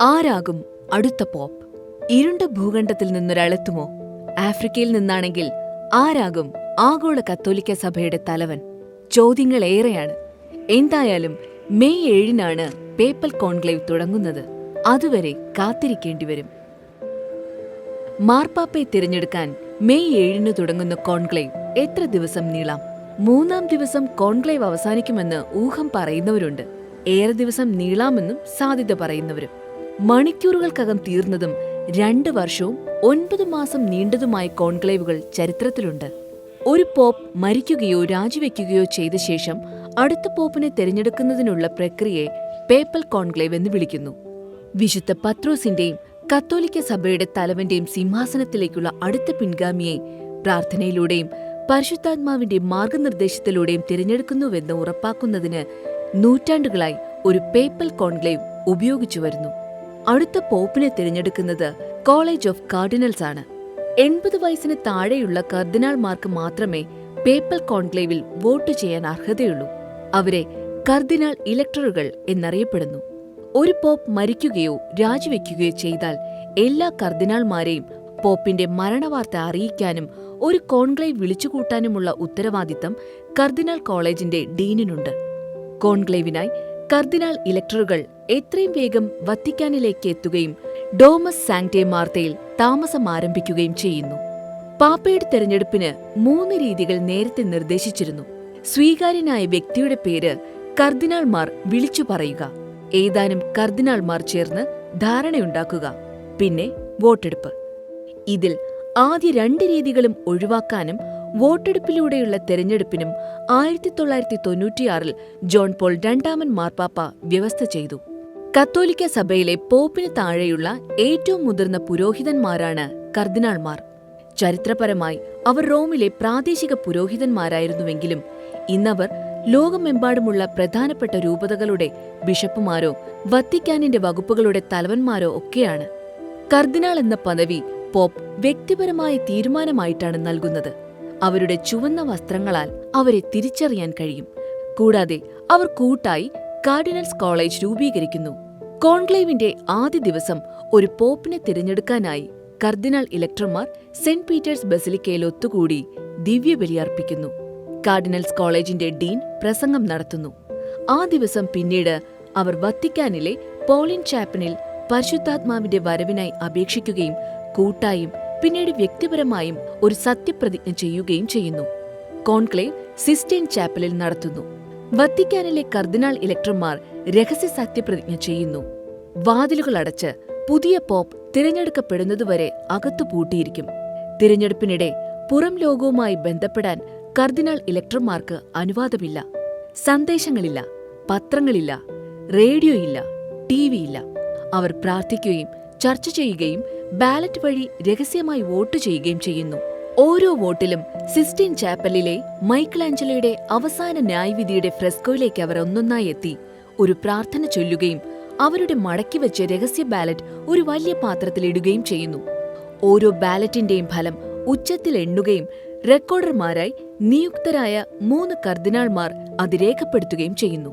ആരാകും അടുത്ത പോപ്പ്? ഇരുണ്ട ഭൂഖണ്ഡത്തിൽ നിന്നൊരാളെത്തുമോ? ആഫ്രിക്കയിൽ നിന്നാണെങ്കിൽ ആരാകും ആഗോള കത്തോലിക്ക സഭയുടെ തലവൻ? ചോദ്യങ്ങൾ ഏറെയാണ്. എന്തായാലും മെയ് ഏഴിനാണ് പേപ്പൽ കോൺക്ലേവ് തുടങ്ങുന്നത്. അതുവരെ കാത്തിരിക്കേണ്ടി വരും മാർപ്പാപ്പയെ തിരഞ്ഞെടുക്കാൻ മെയ് ഏഴിന് തുടങ്ങുന്ന കോൺക്ലേവ് എത്ര ദിവസം നീളാം? മൂന്നാം ദിവസം കോൺക്ലേവ് അവസാനിക്കുമെന്ന് ഊഹം പറയുന്നവരുണ്ട്. ഏറെ ദിവസം നീളാമെന്നും സാധ്യത പറയുന്നവരും. മണിക്കൂറുകൾക്കകം തീർന്നതും രണ്ട് വർഷവും ഒൻപത് മാസം നീണ്ടതുമായ കോൺക്ലേവുകൾ ചരിത്രത്തിലുണ്ട്. ഒരു പോപ്പ് മരിക്കുകയോ രാജിവെക്കുകയോ ചെയ്ത ശേഷം അടുത്ത പോപ്പിനെ തിരഞ്ഞെടുക്കുന്നതിനുള്ള പ്രക്രിയയെ പേപ്പൽ കോൺക്ലേവ് എന്ന് വിളിക്കുന്നു. വിശുദ്ധ പത്രോസിന്റെയും കത്തോലിക്ക സഭയുടെ തലവന്റെയും സിംഹാസനത്തിലേക്കുള്ള അടുത്ത പിൻഗാമിയെ പ്രാർത്ഥനയിലൂടെയും പരിശുദ്ധാത്മാവിന്റെ മാർഗനിർദ്ദേശത്തിലൂടെയും തിരഞ്ഞെടുക്കുന്നുവെന്ന് ഉറപ്പാക്കുന്നതിന് നൂറ്റാണ്ടുകളായി ഒരു പേപ്പൽ കോൺക്ലേവ് ഉപയോഗിച്ചു വരുന്നു അടുത്ത പോപ്പിനെ തിരഞ്ഞെടുക്കുന്നത് കോളേജ് ഓഫ് കാർഡിനൽസ് ആണ്. എൺപത് വയസ്സിന് താഴെയുള്ള കർദിനാൾമാർക്ക് മാത്രമേ പേപ്പൽ കോൺക്ലേവിൽ വോട്ട് ചെയ്യാൻ അർഹതയുള്ളൂ. അവരെ കർദിനാൾ ഇലക്ടറുകൾ എന്നറിയപ്പെടുന്നു. ഒരു പോപ്പ് മരിക്കുകയോ രാജിവെക്കുകയോ ചെയ്താൽ എല്ലാ കർദിനാൾമാരെയും പോപ്പിന്റെ മരണവാർത്ത അറിയിക്കാനും ഒരു കോൺക്ലേവ് വിളിച്ചുകൂട്ടാനുമുള്ള ഉത്തരവാദിത്തം കർദിനാൾ കോളേജിന്റെ ഡീനിനുണ്ട്. കോൺക്ലേവിനായി കർദിനാൾ ഇലക്ടറുകൾ എത്രയും വേഗം വത്തിക്കാനിലേക്ക് എത്തുകയും ഡോമസ് സാങ്ടെ മാർത്തയിൽ താമസം ആരംഭിക്കുകയും ചെയ്യുന്നു. പാപ്പയുടെ തെരഞ്ഞെടുപ്പിന് മൂന്ന് രീതികൾ നേരത്തെ നിർദ്ദേശിച്ചിരുന്നു. സ്വീകാര്യനായ വ്യക്തിയുടെ പേര് കർദിനാൾമാർ വിളിച്ചു പറയുക. ഏതാനും കർദിനാൾമാർ ചേർന്ന് ധാരണയുണ്ടാക്കുക. പിന്നെ വോട്ടെടുപ്പ്. ഇതിൽ ആദ്യ രണ്ട് രീതികളും ഒഴിവാക്കാനും വോട്ടെടുപ്പിലൂടെയുള്ള തെരഞ്ഞെടുപ്പിനും ആയിരത്തി തൊള്ളായിരത്തി തൊണ്ണൂറ്റിയാറിൽ ജോൺ പോൾ രണ്ടാമൻ മാർപ്പാപ്പ വ്യവസ്ഥ ചെയ്തു. കത്തോലിക്ക സഭയിലെ പോപ്പിന് താഴെയുള്ള ഏറ്റവും മുതിർന്ന പുരോഹിതന്മാരാണ് കർദിനാൾമാർ. ചരിത്രപരമായി അവർ റോമിലെ പ്രാദേശിക പുരോഹിതന്മാരായിരുന്നുവെങ്കിലും ഇന്നവർ ലോകമെമ്പാടുമുള്ള പ്രധാനപ്പെട്ട രൂപതകളുടെ ബിഷപ്പുമാരോ വത്തിക്കാനിന്റെ വകുപ്പുകളുടെ തലവന്മാരോ ഒക്കെയാണ്. കർദിനാൾ എന്ന പദവി പോപ്പ് വ്യക്തിപരമായ തീരുമാനമായിട്ടാണ് നൽകുന്നത്. അവരുടെ ചുവന്ന വസ്ത്രങ്ങളാൽ അവരെ തിരിച്ചറിയാൻ കഴിയും. കൂടാതെ അവർ കൂട്ടായി കാർഡിനൽസ് കോളേജ് രൂപീകരിക്കുന്നു. കോൺക്ലേവിന്റെ ആദ്യ ദിവസം ഒരു പോപ്പിനെ തിരഞ്ഞെടുക്കാനായി കർദിനാൾ ഇലക്ടർമാർ സെന്റ് പീറ്റേഴ്സ് ബസിലിക്കയിൽ ഒത്തുകൂടി ദിവ്യബലിയർപ്പിക്കുന്നു കാർഡിനൽസ് കോളേജിന്റെ ഡീൻ പ്രസംഗം നടത്തുന്നു. ആ ദിവസം പിന്നീട് അവർ വത്തിക്കാനിലെ പോളിൻ ചാപ്പനിൽ പരിശുദ്ധാത്മാവിന്റെ വരവിനായി അപേക്ഷിക്കുകയും കൂട്ടായും പിന്നീട് വ്യക്തിപരമായും ഒരു സത്യപ്രതിജ്ഞ ചെയ്യുകയും ചെയ്യുന്നു. കോൺക്ലേവ് സിസ്റ്റൈൻ ചാപ്പലിൽ നടത്തുന്നു. വത്തിക്കാനിലെ കർദിനാൾ ഇലക്ടർമാർ രഹസ്യ സത്യപ്രതിജ്ഞ ചെയ്യുന്നു. വാതിലുകൾ അടച്ച് പുതിയ പോപ്പ് തിരഞ്ഞെടുക്കപ്പെടുന്നതുവരെ അകത്തു പൂട്ടിയിരിക്കും. തിരഞ്ഞെടുപ്പിനിടെ പുറം ലോകവുമായി ബന്ധപ്പെടാൻ കർദിനാൾ ഇലക്ടർമാർക്ക് അനുവാദമില്ല. സന്ദേശങ്ങളില്ല പത്രങ്ങളില്ല റേഡിയോയില്ല ടി വിയില്ല അവർ പ്രാർത്ഥിക്കുകയും ചർച്ച ചെയ്യുകയും ബാലറ്റ് വഴി രഹസ്യമായി വോട്ട് ചെയ്യുകയും ചെയ്യുന്നു. ഓരോ വോട്ടിലും സിസ്റ്റീൻ ചാപ്പലിലെ മൈക്കിളാഞ്ചലോയുടെ അവസാന ന്യായവിധിയുടെ ഫ്രെസ്കോയിലേക്ക് അവർ ഒന്നൊന്നായി എത്തി. ഒരു പ്രാർത്ഥന ചൊല്ലുകയും അവരുടെ മടക്കിവെച്ച രഹസ്യ ബാലറ്റ് ഒരു വലിയ പാത്രത്തിൽ ഇടുകയും ചെയ്യുന്നു. ഓരോ ബാലറ്റിന്റെയും ഫലം ഉച്ചത്തിൽ എണ്ണുകയും റെക്കോർഡർമാരായി നിയുക്തരായ മൂന്ന് കർദിനാൾമാർ അത് രേഖപ്പെടുത്തുകയും ചെയ്യുന്നു.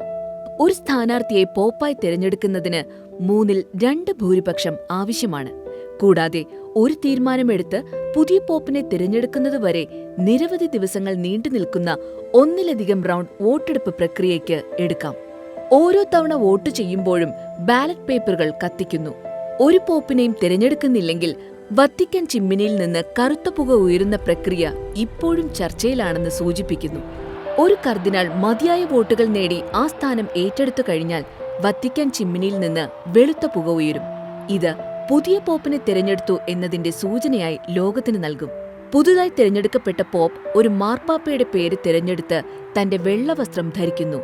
ഒരു സ്ഥാനാർത്ഥിയെ പോപ്പായി തിരഞ്ഞെടുക്കുന്നതിന് മൂന്നിൽ രണ്ട് ഭൂരിപക്ഷം ആവശ്യമാണ്. കൂടാതെ ഒരു തീരുമാനമെടുത്ത് പുതിയ പോപ്പിനെ തിരഞ്ഞെടുക്കുന്നതുവരെ നിരവധി ദിവസങ്ങൾ നീണ്ടു നിൽക്കുന്ന ഒന്നിലധികം റൗണ്ട് വോട്ടെടുപ്പ് പ്രക്രിയയ്ക്ക് എടുക്കാം. ഓരോ തവണ വോട്ട് ചെയ്യുമ്പോഴും ബാലറ്റ് പേപ്പറുകൾ കത്തിക്കുന്നു. ഒരു പോപ്പിനെയും തിരഞ്ഞെടുക്കുന്നില്ലെങ്കിൽ വത്തിക്കൻ ചിമ്മിനിയിൽ നിന്ന് കറുത്ത പുക ഉയരുന്ന പ്രക്രിയ ഇപ്പോഴും ചർച്ചയിലാണെന്ന് സൂചിപ്പിക്കുന്നു. ഒരു കർദിനാൾ മതിയായ വോട്ടുകൾ നേടി ആ സ്ഥാനം ഏറ്റെടുത്തു കഴിഞ്ഞാൽ വത്തിക്കൻ ചിമ്മിനിയിൽ നിന്ന് വെളുത്ത പുക ഉയരും. ഇത് പുതിയ പോപ്പിനെ തിരഞ്ഞെടുത്തു എന്നതിന്റെ സൂചനയായി ലോകത്തിന് നൽകും. പുതുതായി തിരഞ്ഞെടുക്കപ്പെട്ട പോപ്പ് ഒരു മാർപ്പാപ്പയുടെ പേര് തിരഞ്ഞെടുത്ത് തന്റെ വെള്ളവസ്ത്രം ധരിക്കുന്നു.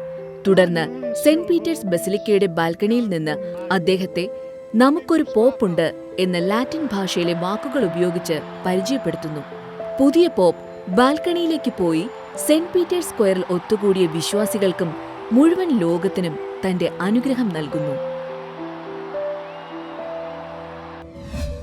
തുടർന്ന് സെന്റ് പീറ്റേഴ്സ് ബസിലിക്കയുടെ ബാൽക്കണിയിൽ നിന്ന് അദ്ദേഹത്തെ നമുക്കൊരു പോപ്പുണ്ട് എന്ന ലാറ്റിൻ ഭാഷയിലെ വാക്കുകൾ ഉപയോഗിച്ച് പരിചയപ്പെടുത്തുന്നു. പുതിയ പോപ്പ് ബാൽക്കണിയിലേക്ക് പോയി സെന്റ് പീറ്റേഴ്സ് സ്ക്വയറിൽ ഒത്തുകൂടിയ വിശ്വാസികൾക്കും മുഴുവൻ ലോകത്തിനും തന്റെ അനുഗ്രഹം നൽകുന്നു.